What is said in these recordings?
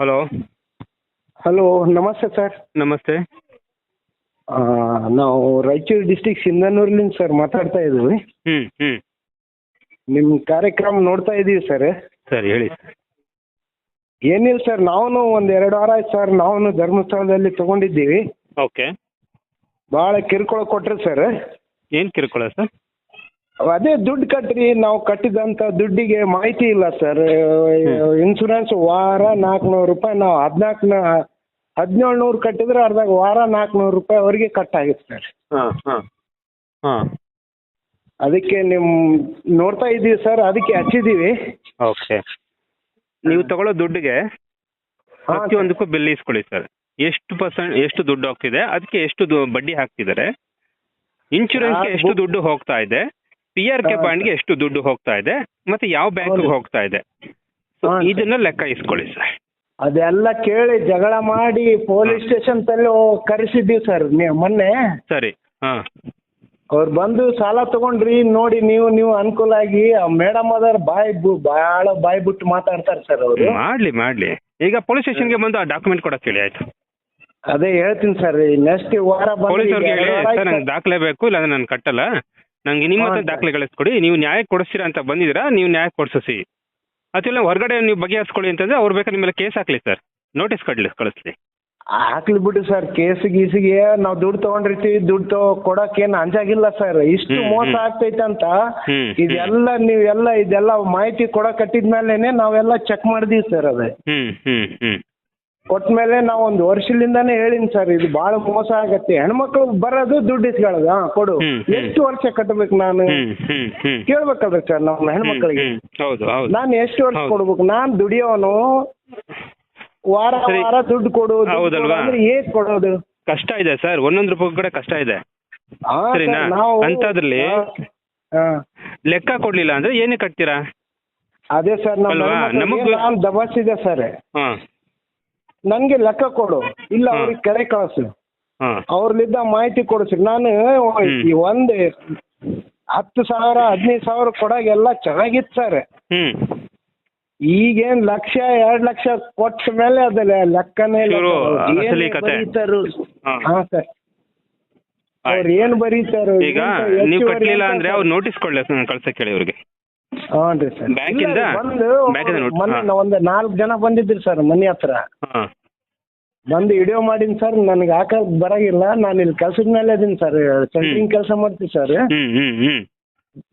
Hello. Hello ನಮಸ್ತೆ sir. ನಮಸ್ತೆ. ನಾವು ರಾಯಚೂರು ಡಿಸ್ಟಿಕ್ ಸಿಂಧನೂರ್ಲಿಂದ ಸರ್ ಮಾತಾಡ್ತಾ ಇದ್ದೀವಿ. ಹ್ಞೂ ಹ್ಞೂ ನಿಮ್ಮ ಕಾರ್ಯಕ್ರಮ ನೋಡ್ತಾ ಇದ್ದೀವಿ ಸರ್. ಸರಿ ಹೇಳಿ ಏನಿಲ್ಲ ಸರ್ ನಾವು ಒಂದು ಎರಡು ವಾರ ಆಯ್ತು ಸರ್ ನಾವು ಧರ್ಮಸ್ಥಳದಲ್ಲಿ ತಗೊಂಡಿದ್ದೀವಿ. ಓಕೆ. ಭಾಳ ಕಿರುಕುಳ ಕೊಟ್ರಿ ಸರ್. ಏನು ಕಿರುಕುಳ ಸರ್? ಅದೇ ದುಡ್ಡು ಕಟ್ರಿ ನಾವು ಕಟ್ಟಿದಂತ ದುಡ್ಡಿಗೆ ಮಾಹಿತಿ ಇಲ್ಲ ಸರ್ ಇನ್ಸೂರೆನ್ಸ್ ವಾರ ನಾಲ್ಕುನೂರು ರೂಪಾಯಿ ನಾವು ಹದಿನಾಲ್ಕು ಹದಿನೇಳು ನೂರು ಕಟ್ಟಿದ್ರೆ ಅರ್ಧ ವಾರ ನಾಲ್ಕುನೂರು ರೂಪಾಯಿ ಅವರಿಗೆ ಕಟ್ ಕಟ್ಟಾಗಿತ್ತು ಸರ್ ಹಾಂ ಹಾಂ ಹಾಂ. ಅದಕ್ಕೆ ನಿಮ್ ನೋಡ್ತಾ ಇದ್ದೀವಿ ಸರ್ ಅದಕ್ಕೆ ಹಚ್ಚಿದೀವಿ. ಓಕೆ. ನೀವು ತಗೊಳ್ಳೋ ದುಡ್ಡಿಗೆ ಪ್ರತಿಯೊಂದಕ್ಕೂ ಬಿಲ್ ಇಸ್ಕೊಳ್ಳಿ ಸರ್ ಎಷ್ಟು ಪರ್ಸೆಂಟ್ ಎಷ್ಟು ದುಡ್ಡು ಹೋಗ್ತಿದೆ ಅದಕ್ಕೆ ಎಷ್ಟು ದು- ಬಡ್ಡಿ ಹಾಕ್ತಿದ್ದಾರೆ. ಇನ್ಶೂರೆನ್ಸ್ಗೆ ಎಷ್ಟು ದುಡ್ಡು ಹೋಗ್ತಾ ಇದೆ. ಪಿ ಆರ್ ಕೆ ಬಾಂಡ್ಗೆ ಎಷ್ಟು ದುಡ್ಡು ಹೋಗ್ತಾ ಇದೆ ಮತ್ತೆ ಯಾವ ಬ್ಯಾಂಕ್ ಹೋಗ್ತಾ ಇದೆ? ಇದನ್ನ ಲೆಕ್ಕ ಇಸ್ಕೊಳ್ಳಿ ಸರ್. ಅದೆಲ್ಲ ಕೇಳಿ ಜಗಳ ಮಾಡಿ ಪೊಲೀಸ್ ಸ್ಟೇಷನ್ ತಲ್ಲಿ ಕರೆಸಿದ್ದೀವಿ ಸರ್. ನೀವು ಮೊನ್ನೆ ಸರಿ. ಹಾ. ಅವ್ರು ಬಂದು ಸಾಲ ತಗೊಂಡ್ರಿ ನೋಡಿ ನೀವು ನೀವು ಅನುಕೂಲ ಆಗಿ ಮೇಡಮ್ ಅದಾರ ಬಾಯ್ ಬಹಳ ಬಾಯ್ ಬಿಟ್ಟು ಮಾತಾಡ್ತಾರೆ ಸರ್ ಅವರು. ಮಾಡ್ಲಿ ಮಾಡ್ಲಿ. ಈಗ ಪೊಲೀಸ್ ಸ್ಟೇಷನ್ಗೆ ಬಂದು ಆ ಡಾಕ್ಯುಮೆಂಟ್ ಕೊಡಕ್ ಹೇಳಿ ಆಯ್ತು? ಅದೇ ಹೇಳ್ತೀನಿ ಸರ್. ನೆಕ್ಸ್ಟ್ ವಾರ ಬಂದು ಪೊಲೀಸ್ ಈಗ ಅವ್ರಿಗೆ ಹೇಳಿ ಎರಡು ವಾರ ಸರ್ ನಂಗೆ ದಾಖಲೆ ಬೇಕು ಇಲ್ಲ ನಾನು ಕಟ್ಟಲ್ಲ. ನಂಗೆ ನಿಮ್ಮ ಹತ್ರ ದಾಖಲೆ ಕಳಿಸ್ಕೊಡಿ ನೀವು ನ್ಯಾಯ ಕೊಡಿಸ್ತೀರಾ ಅಂತ ಬಂದಿದ್ದೀರಾ ನೀವು ನ್ಯಾಯ ಕೊಡಿಸಿ ಅಥವಾ ಹೊರಗಡೆ ನೀವು ಬಗೆಹರಿಸ್ಕೊಳ್ಳಿ ಅಂತಂದ್ರೆ ಅವ್ರು ಬೇಕಾದ್ರೆ ನಿಮ್ಮ ಮೇಲೆ ಕೇಸ್ ಹಾಕ್ಲಿ ಸರ್. ನೋಟಿಸ್ ಕಡ್ಲಿ ಕಳಿಸ್ಲಿ. ಹಾಕ್ಲಿ ಬಿಡಿ ಸರ್ ಕೇಸ್ ಗೀಸಿಗೆ ನಾವು ದುಡ್ಡು ತಗೊಂಡಿರ್ತೀವಿ ದುಡ್ಡು ತಗೋ ಕೊಡಕ್ಕೇನು ಅಂಜಾಗಿಲ್ಲ ಸರ್. ಇಷ್ಟು ಮೋಸ. ಆಗ್ತೈತೆ ಅಂತ ಇದೆಲ್ಲ ನೀವೆಲ್ಲ ಇದೆಲ್ಲ ಮಾಹಿತಿ ಕೊಡಕ್ ಕಟ್ಟಿದ್ಮೇಲೆ ನಾವೆಲ್ಲ ಚೆಕ್ ಮಾಡಿದೀವಿ ಸರ್ ಅದೇ. ಹ್ಮ್ ಹ್ಮ್ ಹ್ಮ್. ಕೊಟ್ಮೇಲೆ ನಾವು ಒಂದು ವರ್ಷದಿಂದಾನೇ ಹೇಳಿನಿ ಸರ್ ಇದು ಬಹಳ ಮೋಸ ಆಗತ್ತೆ. ಹೆಣ್ಮಕ್ಳು ಬರೋದು ದುಡ್ಡು ಇಸ್ಕೊಳ್ಳೋದು ಹಾಂ ಕೊಡು. ಎಷ್ಟು ವರ್ಷ ಕಟ್ಟಬೇಕು ನಾನು? ಕೇಳ್ಬೇಕಲ್ರಿ ಸರ್ ನಮ್ಮ ಹೆಣ್ಮಕ್ಳಿಗೆ. ಹೌದು ಹೌದು. ನಾನು ಎಷ್ಟು ವರ್ಷ ಕೊಡ್ಬೇಕು? ನಾನು ದುಡಿಯೋನು ವಾರ ವಾರ ದುಡ್ಡು ಕೊಡು ದುಡ್ಡು ಹೌದಲ್ವಾ? ಅಂದ್ರೆ ಹೇಗ್ ಕೊಡೋದು? ಕಷ್ಟ ಇದೆ ಸರ್ ಒಂದೊಂದು ರೂಪಾಯಿ ಕೂಡ ಕಷ್ಟ ಇದೆ. ಹಾ, ಸರ್, ಸರಿನಾ? ನಾವು ಅಂಥದ್ರಲ್ಲಿ ಹಾ, ಹಾ. ಲೆಕ್ಕ ಕೊಡ್ಲಿಲ್ಲ ಅಂದ್ರೆ ಏನೇ ಕಟ್ತೀರಾ? ಅದೇ ಸರ್ ನಮ್ಮ ಅಲ್ವಾ? ಹೆಣ್ಮಕ್ಳಿಗೆ ನಮಗೂ- ನಾನು ದಬಾಸಿದೆ ಸರ್ ಹಾ. ನನಗೆ ಲೆಕ್ಕ ಕೊಡು. ಇಲ್ಲ. ಅವ್ರಿಗೆ ಕೆರೆ ಕಳಿಸು ಅವ್ರಲ್ಲಿದ್ದ ಮಾಹಿತಿ ಕೊಡಿಸಿ. ನಾನು ಈ ಒಂದು ಹತ್ತು ಸಾವಿರ ಹದಿನೈದು ಸಾವಿರ ಕೊಡಾಗೆಲ್ಲ ಚೆನ್ನಾಗಿತ್ತು ಸರ್. ಈಗೇನ್ ಲಕ್ಷ ಎರಡ್ ಲಕ್ಷ ಕೊಟ್ಟ ಮೇಲೆ ಅದಲ್ಲ ಲೆಕ್ಕನೇ ಹಾ. ಸರ್. ಅವ್ರು ಏನ್ ಬರೀತಾರೋ ಈಗ ನೀವು ಕಟ್ಲಿಲ್ಲ ಅಂದ್ರೆ. ಅವ್ರು ನೋಟಿಸ್ ಕೊಡ್ಲಿ ಕಳ್ಸಕ್ಕೆ ಹೇಳಿ ಅವ್ರಿಗೆ ಹ್ಞೂ ಸರ್. ಮೊನ್ನೆ ಹಾ. ಒಂದು ನಾಲ್ಕು ಜನ ಬಂದಿದ್ರಿ ಸರ್ ಮನೆ ಹತ್ರ. ಹಾ. ಬಂದು ವಿಡಿಯೋ ಮಾಡೀನಿ ಸರ್ ನನಗೆ ಹಾಕಕ್ ಬರಂಗಿಲ್ಲ. ನಾನು ಇಲ್ಲಿ ಕೆಲ್ಸದ ಮೇಲೆ ಇದೀನಿ ಸರ್ ಸೆಂಟ್ರಿಂಗ್ ಕೆಲಸ ಮಾಡ್ತೀವಿ ಸರ್. ಹ್ಮ್ ಹ್ಮ್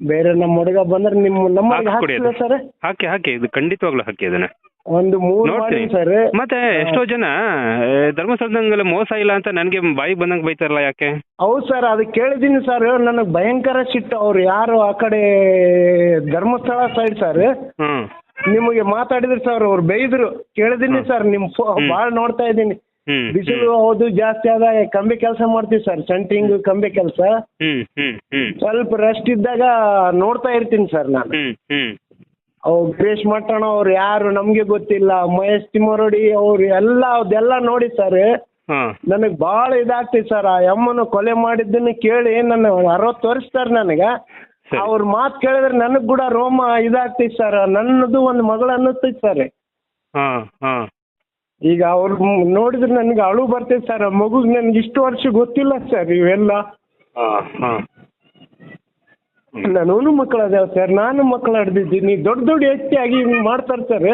ಬೇರೆ ನಮ್ಮ ಹುಡುಗ ಬಂದ್ರೆ ನಿಮ್ಮ ನಮ್ಮ ಹಾಕ್ಕೊಡಿ ಹಾಕ್ತೀರಾ ಅದು. ಸರ್? ಹಾಕಿ ಹಾಕಿ. ಇದು ಖಂಡಿತವಾಗ್ಲೂ ಹಾಕಿ ಅದನ್ನ. ಒಂದು ಮೂರು ನೋಡ್ತೀನಿ. ಸರ್. ಮತ್ತೆ ಎಷ್ಟೋ ಜನ ಆ, ಧರ್ಮಸ್ಥಳದಂಗೆಲ್ಲ ಮೋಸ ಇಲ್ಲ ಅಂತ ನನಗೆ ಬಾಯಿಗೆ ಬಂದಂಗೆ ಬೈತಾರಲ್ಲ ಯಾಕೆ? ಹೌದು ಸರ್ ಅದು ಕೇಳಿದ್ದೀನಿ ಸರ್. ನನಗೆ ಭಯಂಕರ ಸಿಟ್ಟು ಅವ್ರು. ಯಾರು ಆ ಕಡೆ ಧರ್ಮಸ್ಥಳ ಸೈಡ್ ಸರ್? ಹ್ಮ್. ನಿಮಗೆ ಮಾತಾಡಿದ್ರು ಸರ್ ಅವ್ರು ಬೈದ್ರು ಕೇಳಿದ್ದೀನಿ ಸರ್ ನಿಮ್ಮ ಬಾಳ್. ಭಾಳ ನೋಡ್ತಾ ಇದ್ದೀನಿ. ಹ್ಮ್ ಬಿಸಿಲು ಹೌದು ಜಾಸ್ತಿ ಆದ ಕಂಬಿ ಕೆಲಸ ಮಾಡ್ತೀವಿ ಸರ್. ಸೆಂಟ್ರಿಂಗ್ ಕಂಬಿ ಕೆಲಸ. ಹ್ಮ್ ಹ್ಮ್ ಹ್ಮ್. ಸ್ವಲ್ಪ ರೆಸ್ಟ್ ಇದ್ದಾಗ ನೋಡ್ತಾ ಇರ್ತೀನಿ ಸರ್ ನಾನು. ಹ್ಮ್ ಹ್ಮ್. ಅವು ಗಿರೀಶ್ ಮಟ್ಟಣ ಅವ್ರು ಯಾರು ನಮ್ಗೆ ಗೊತ್ತಿಲ್ಲ ಮಹೇಶ್ ತಿಮ್ಮರೊಡಿ ಅವ್ರು ಎಲ್ಲ ಅದೆಲ್ಲ ನೋಡಿ ಸರ್ ನನಗ್ ನನಗೆ ಬಹಳ ಇದಾಗ್ತೈತೆ ಸರ್ ಆ ಯಮ್ಮನ ಕೊಲೆ ಮಾಡಿದ್ದನ್ನ ಕೇಳಿ ನನ್ನ ಅರವತ್ತು ವರ್ಷ ಸರ್ ನನಗೆ. ಸರಿ. ಅವ್ರ ಮಾತು ಕೇಳಿದ್ರೆ ನನಗ್ ಕೂಡ ರೋಮ ಇದಾಗ್ತಿತ್ತು ಸರ್ ನನ್ನದು ಒಂದು ಮಗಳು ಅನ್ನಿಸ್ತೈತೆ ಸರ್ ಹಾ ಹಾ. ಈಗ ಅವ್ರ ನೋಡಿದ್ರೆ ನನಗೆ ಅಳು ಬರ್ತೈತೆ ಸರ್ ಮಗು ನನ್ಗೆ ನನಗೆ ಇಷ್ಟು ವರ್ಷ ಗೊತ್ತಿಲ್ಲ ಸರ್ ಇವೆಲ್ಲ. ಹಾ ಹಾ. ನನಗೂ ಮಕ್ಕಳು ಅದಾವ ಸರ್ ನಾನು ಮಕ್ಕಳು ಹಡ್ದಿದ್ದೀನಿ ದೊಡ್ಡ ದೊಡ್ಡ ಹೆಚ್ಚಾಗಿ ಆಗಿ ಮಾಡ್ತಾರೆ ಸರ್.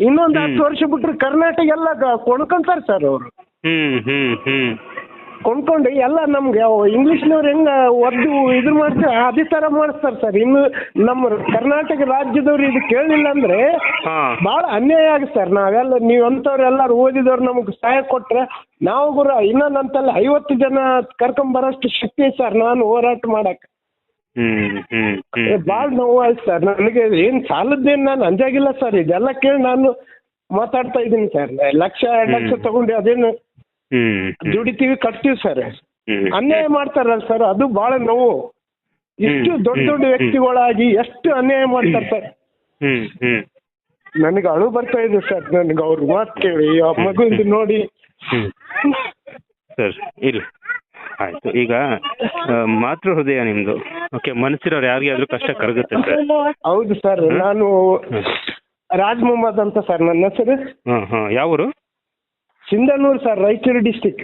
ಇನ್ನೊಂದು ಹತ್ತು. ವರ್ಷ ಬಿಟ್ರೆ ಕರ್ನಾಟಕ ಎಲ್ಲ ಕೊಂಡ್ಕೊಂತಾರ ಸರ್ ಅವರು. ಹ್ಮ್ ಹ್ಮ್ ಹ್ಮ್. ಕೊಂಡ್ಕೊಂಡು ಎಲ್ಲ ನಮ್ಗೆ ಇಂಗ್ಲೀಷ್ನವ್ರು ಹೆಂಗೆ ಒದ್ದು ಇದ್ರ ಮಾಡ್ತಾರೆ ಅದೇ ತರ ಮಾಡಿಸ್ತಾರೆ ಸರ್. ಇನ್ನು ನಮ್ಮ ಕರ್ನಾಟಕ ರಾಜ್ಯದವ್ರು ಇದು ಕೇಳಿಲ್ಲ ಅಂದ್ರೆ ಭಾಳ ಅನ್ಯಾಯ ಆಗುತ್ತೆ ಸರ್. ನಾವೆಲ್ಲ ನೀವು ಅಂಥವ್ರು ಎಲ್ಲರೂ ಓದಿದವ್ರು ನಮಗೆ ಸಹಾಯ ಕೊಟ್ಟರೆ ನಾವು ಗುರು ಇನ್ನೊಂದಂತಲ್ಲ ಐವತ್ತು ಜನ ಕರ್ಕೊಂಬರೋಷ್ಟು ಶಕ್ತಿ ಸರ್. ನಾನು ಹೋರಾಟ ಮಾಡಕ್ಕೆ. ಹ್ಮ್ ಹ್ಮ್ ಹ್ಮ್ ಭಾಳ ನೋವು ಆಯ್ತು ಸರ್. ನನಗೆ ಏನ್ ಸಾಲದ್ದೇನು ನಾನು ಅಂಜಾಗಿಲ್ಲ ಸರ್. ಇದೆಲ್ಲ ಕೇಳಿ ನಾನು ಮಾತಾಡ್ತಾ ಇದ್ದೀನಿ ಸರ್. ಲಕ್ಷ ಎರಡು ಲಕ್ಷ. ತಗೊಂಡು ಅದೇನು ದುಡಿತೀವಿ ಕಟ್ತೀವಿ ಸರ್. ಅನ್ಯಾಯ ಮಾಡ್ತಾರಲ್ಲ ಸರ್. ಅದು ಬಹಳ ನೋವು. ಇಷ್ಟು ದೊಡ್ಡ ದೊಡ್ಡ. ವ್ಯಕ್ತಿಗಳಾಗಿ ಎಷ್ಟು ಅನ್ಯಾಯ ಮಾಡ್ತಾರೆ ಸರ್. ನನಗೆ ಅಳು ಬರ್ತಾ ಇದೆ ಸರ್. ನನಗೆ ಅವ್ರ ಮಾತು ಕೇಳಿ ಮಗುವಿಂದ ನೋಡಿ. ಸರ್ ಇಲ್ಲ ಆಯ್ತು. ಈಗ ಮಾತೃ ಹೃದಯ ನಿಮ್ದು. ಓಕೆ ಮನಸ್ಸಿರೋರು ಯಾರಿಗಾದ್ರೂ ಕಷ್ಟ ಕರಗುತ್ತೆ ಸರ್? ಹೌದು ಸರ್ ನಾನು ರಾಜ್ ಮೊಹಮ್ಮದ್ ಅಂತ ಸರ್ ನನ್ನ ಹೆಸರು. ಹಾಂ ಹಾಂ. ಯಾವ ಊರು Sindhanur sir Raichur district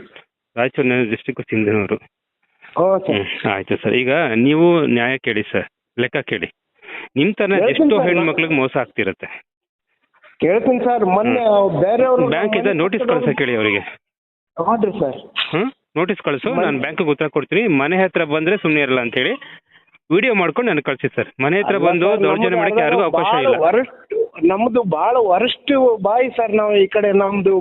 Raichur district Sindhanur. Sir. ಆಯ್ತು ಸರ್. ಈಗ ನೀವು ನ್ಯಾಯ ಕೇಳಿ ಸರ್ ಲೆಕ್ಕ ಕೇಳಿ. ನಿಮ್ ಹೇಳ್ತೀನಿ ಎಷ್ಟೋ ಹೆಣ್ಮಕ್ಳಿಗೆ ಮೋಸ ಆಗ್ತಿರತ್ತೆ. ಕೇಳ್ತೀನಿ ಸರ್ ಮೊನ್ನೆ ಬೇರೆಯವರು ಬ್ಯಾಂಕ್ ಇಂದ ನೋಟಿಸ್ ಕಳ್ಸಕ್ಕೆ ಹೇಳಿ ಅವರಿಗೆ. ಹೌದ್ರಿ ಸರ್. ಹ್ಮ್? ನೋಟಿಸ್ ಕಳಿಸು ನಾನು ಬ್ಯಾಂಕಿಗೆ ಉತ್ತರ ಕೊಡ್ತೀನಿ. ಮನೆ ಹತ್ರ ಬಂದ್ರೆ ಸುಮ್ಮನೆ ಇರಲ್ಲ ಅಂತ ಹೇಳಿ ವಿಡಿಯೋ ಮಾಡ್ಕೊಂಡು ನನಗೆ ಕಳಿಸಿ ಸರ್ ಮನೆ ಹತ್ರ ಬಂದು ದೌರ್ಜನ್ಯ ಮಾಡಕ್ಕೆ ಯಾರಿಗೂ ಅವಕಾಶ ಇಲ್ಲ. ನಮ್ದು ಬಹಳ ವರಸ್ಟ್ ಬಾಯಿ ಸರ್ ನಾವು ಈ ಕಡೆ ನಮ್ದು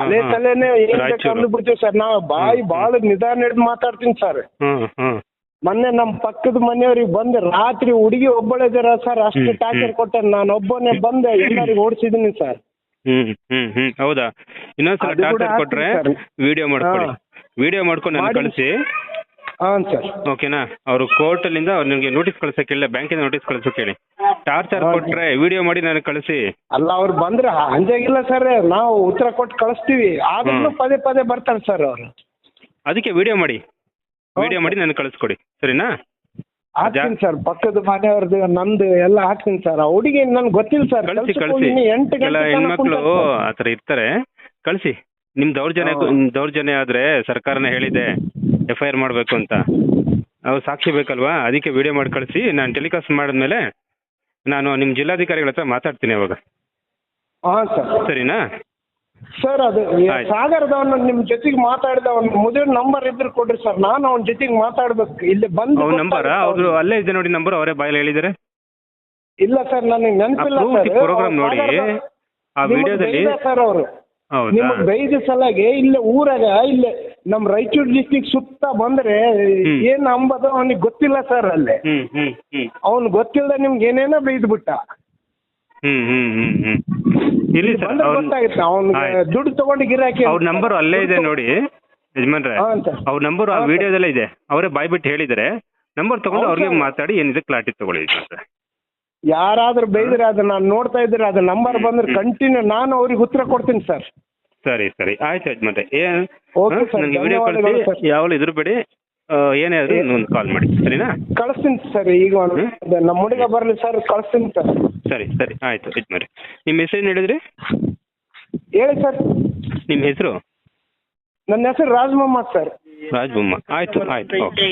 ಅದೇ ತಲೆನೆ ಅಲೆ ಹಾ. ತಲೆನೇ ಏನ್ ಬಿಡ್ತೀವಿ ಸರ್ ನಾವು ಬಾಯಿ ಬಹಳ ನಿಧಾನ ಹಿಡಿದು ಮಾತಾಡ್ತೀನಿ ಸರ್ ಹ್ಮ್ ಹ್ಮ್. ಮೊನ್ನೆ ನಮ್ಮ ಪಕ್ಕದ ಮನೆಯವ್ರಿಗೆ ಬಂದು ರಾತ್ರಿ ಹುಡುಗಿ ಒಬ್ಬಳಿದಾರ ಸರ್ ಅಷ್ಟು ಟಾರ್ಚರ್ ಹ್ಮ್. ನಾನು ಒಬ್ಬನೇ ಬಂದೆ ಎಲ್ಲರಿಗೂ ಓಡಿಸಿದೀನಿ ಸರ್ ಹ್ಮ್ ಹ್ಮ್ ಹ್ಮ್. ಹೌದಾ? ಇನ್ನೊಂದ್ಸಲ ಟಾರ್ಚರ್ ಕೊಟ್ರೆ ವಿಡಿಯೋ ಮಾಡ್ಕೊಳ್ಳಿ. ವಿಡಿಯೋ ಮಾಡ್ಕೊಂಡು ನನಗೆ ಮಾಡಿ. ಕಳಿಸಿ. ಹಾಂ ಸರ್. ಓಕೆನಾ? ಅವರು ಕೋರ್ಟಲ್ಲಿಂದ ಅವ್ರು ನಿಮಗೆ ನೋಟಿಸ್ ಕಳ್ಸಕ್ಕೆ ಇಲ್ಲ ಬ್ಯಾಂಕಿಂದ ನೋಟಿಸ್ ಕಳ್ಸಕ್ಕೆ ಹೇಳಿ ಟಾರ್ಚರ್. ಕೊಟ್ರೆ ವಿಡಿಯೋ ಮಾಡಿ ನನಗೆ ಕಳಿಸಿ. ಅಲ್ಲ ಅವ್ರು ಬಂದ್ರೆ ಹಂಜಾಗಿಲ್ಲ ಸರ್. ನಾವು ಉತ್ತರ ಕೊಟ್ಟು ಕಳಿಸ್ತೀವಿ. ಆದ್ರೂ ಹ್ಮ್. ಪದೇ ಪದೇ ಬರ್ತಾರೆ ಸರ್ ಅವರು. ಅದಕ್ಕೆ ವಿಡಿಯೋ ಮಾಡಿ. ವಿಡಿಯೋ ಮಾಡಿ ನನಗೆ ಕಳಿಸ್ಕೊಡಿ. ಸರಿನಾ? ಹಾಕ್ತೀನಿ ಸರ್. ಪಕ್ಕದ ಮನೆಯವ್ರದ್ದು ನಂದು ಎಲ್ಲ ಹಾಕ್ತೀನಿ ಸರ್. ಆ ಹುಡುಗಿ ನನ್ಗೆ ಗೊತ್ತಿಲ್ಲ ಸರ್. ಕಳಿಸಿ ಕಳಿಸಿ ಎಂಟು ಕೆಲ ಗಂಟೆ ತನಕ ಹೆಣ್ಮಕ್ಳು ಆ ಥರ ಇರ್ತಾರೆ. ಕಳಿಸಿ. ನಿಮ್ ದೌರ್ಜನ್ಯ. ದೌರ್ಜನ್ಯ ಆದ್ರೆ ಸರ್ಕಾರನೇ ಹೇಳಿದೆ ಎಫ್ ಐ ಆರ್ ಮಾಡಬೇಕು ಅಂತ. ಅವ್ರು ಸಾಕ್ಷಿ ಬೇಕಲ್ವಾ? ಅದಕ್ಕೆ ವಿಡಿಯೋ ಮಾಡಿ ಕಳಿಸಿ ನಾನು ಟೆಲಿಕಾಸ್ಟ್ ಮಾಡಿದ್ಮೇಲೆ ನಾನು ನಿಮ್ಮ ಜಿಲ್ಲಾಧಿಕಾರಿಗಳ ಹತ್ರ ಮಾತಾಡ್ತೀನಿ ಅವಾಗ. ಹಾಂ ಸರ್. ಸರಿನಾ? ಸರ್ ಅದು ಈ ಆಯ್ತು. ಸಾಗರದವನು ನಿಮ್ ಜೊತೆಗೆ ಅವ್ನ ಮುದುವೆ ನಂಬರ್ ಇದ್ರೆ ಕೊಡ್ರಿ ಸರ್. ನಾನು ಅವನ ಜೊತೆಗೆ ಮಾತಾಡ್ಬೇಕು. ಇಲ್ಲಿ ಬಂದು ಅವ್ರ ನಂಬರ್? ಗೊತ್ತಾಗುತ್ತೆ ಅವ್ರು. ಅಲ್ಲೇ ಇದೆ ನೋಡಿ ನಂಬರ್ ಅವರೇ ಬಾಯಲ್ಲಿ ಹೇಳಿದ್ದಾರೆ ಇಲ್ಲ ಸರ್ ನನಗೆ ನೆನಪಿಲ್ಲ ಸರ್. ಪ್ರೋಗ್ರಾಮ್ ನೋಡಿ. ಆ ವಿಡಿಯೋದಲ್ಲಿ ಸರ್ ಅವರು. ನಿಮಗೆ ಬೈದ ಸಲಾಗೆ ಇಲ್ಲೇ ಊರಾಗ ಇಲ್ಲೇ ನಮ್ ರಾಯಚೂರು ಡಿಸ್ಟಿಕ್ ಸುತ್ತ ಬಂದ್ರೆ. ಏನ್ ಅಂಬದ ಅವನಿಗೆ ಗೊತ್ತಿಲ್ಲ ಸರ್ ಅಲ್ಲೇ. ಅವನ್ ಗೊತ್ತಿಲ್ಲ ಅವ್ನ್ ನಿಮ್ಗೆ ಏನೇನೋ ಬೈದ್ ಬಿಟ್ಟ ಹ್ಮ್ ಹ್ಮ್ ಹ್ಮ್ ಹ್ಮ್. ಇರ್ಲಿ ಸರ್ ಬಂದ್ರೆ ಗೊತ್ತಾಗುತ್ತೆ ಅವ್ನಿಗೆ ದುಡ್ಡು ತಗೊಂಡು ಗಿರಾಕಿ ಅವ್ರ ನಂಬರ್ ಅಲ್ಲೇ ಇದೆ ನೋಡಿ ಯಜಮಾನ್ರೆ. ಅವ್ರ ನಂಬರ್ ಆ ವಿಡಿಯೋದಲ್ಲೇ ಇದೆ. ಅವರೇ ಬಾಯ್ ಬಿಟ್ಟು ಹೇಳಿದ್ದಾರೆ. ನಂಬರ್ ತಗೊಂಡು ಅವ್ರಿಗೆ ಮಾತಾಡಿ ಏನಿದೆ ಕ್ಲಾರಿಟಿ ತಗೊಳ್ಳಿ. ಯಾರಾದ್ರೂ ಬೈದ್ರೆ ಅದನ್ನ ನಾನು ನೋಡ್ತಾ ಇದ್ರೆ ಅದ ನಂಬರ್ ಬಂದ್ರೆ ಕಂಟಿನ್ಯೂ ನಾನು ಅವ್ರಿಗೆ ಉತ್ತರ ಕೊಡ್ತೀನಿ ಸರ್ ಸರಿ ಸರಿ. ಆಯ್ತು ಆಯ್ತು ಮತ್ತೆ. ಓಕೆ ಸರ್, ವಿಡಿಯೋ ಧನ್ಯವಾದಗಳು ಸರ್. ಯಾವಳು ಇದ್ರ ಬೇಡಿ. ಏನೇ ಆದ್ರೂ ಒಂದು ಕಾಲ್ ಮಾಡಿ. ಸರಿನಾ? ಕಳಿಸ್ತೀನಿ ಸರ್ ಈಗ ಒಂದು ನಮ್ಮ ಹುಡುಗ ಬರಲಿ ಸರ್ ಕಳಿಸ್ತೀನಿ ಸರ್ ಸರಿ ಸರಿ. ಆಯ್ತು ಯಜಮಾನ್ರೆ ನಿಮ್ಮ ಹೆಸರು ಏನು ಹೇಳಿದ್ರಿ? ಹೇಳಿ ಸರ್ ನಿಮ್ಮ ಹೆಸರು? ನನ್ನ ಹೆಸರು ರಾಜ್ ಮೊಹಮ್ಮದ್ ಸರ್ ರಾಜ್ ಬೊಮ್ಮ ಆಯ್ತು. ಆಯ್ತು ಓಕೆ.